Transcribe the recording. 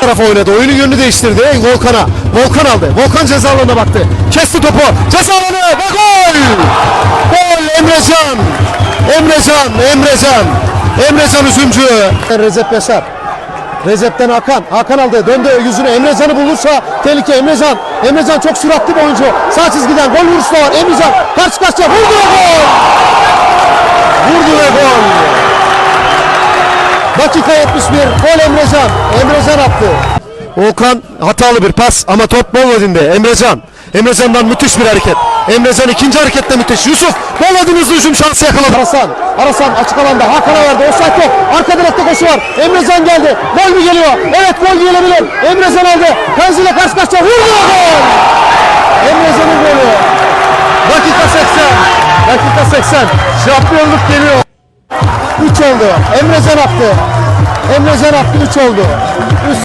tarafa oynadı. Oyunun yönünü değiştirdi. Volkan'a. Volkan aldı. Volkan ceza baktı. Kesti topu. Ceza alanı ve gol! Gol Emrecan! Emrecan, Emrecan. Emrecan üzümcü. Recep Yaşar. Recep'ten Hakan. Hakan aldı. Döndü yüzüne. Emrecan'ı bulursa tehlike. Emrecan. Emrecan çok süratli bir oyuncu. Sağ çizgiden gol vuruşu var. Emrecan karşı karşıya vurdu gol! Vurdu ve gol! Dakika 71. Gol Emrecan. Emrecan attı. Volkan hatalı bir pas ama top Bolvadin'de. Emrecan. Emrecan'dan müthiş bir hareket. Emrecan ikinci harekette müthiş. Yusuf Bolvadin hızlı hücum şansı yakaladı. Arasan. Arasan açık alanda. Hakan'a verdi. Offside yok. Arka direkte koşu var. Emrecan geldi. Gol mü geliyor? Evet gol gelebilir. Emrecan aldı. Kanzi ile karşı karşıya vurdu gol. Emrecan'ın golü. Dakika 80. Dakika 80. Şampiyonluk geliyor. 3 oldu. Emrecan attı. Emrecan attı 3 oldu.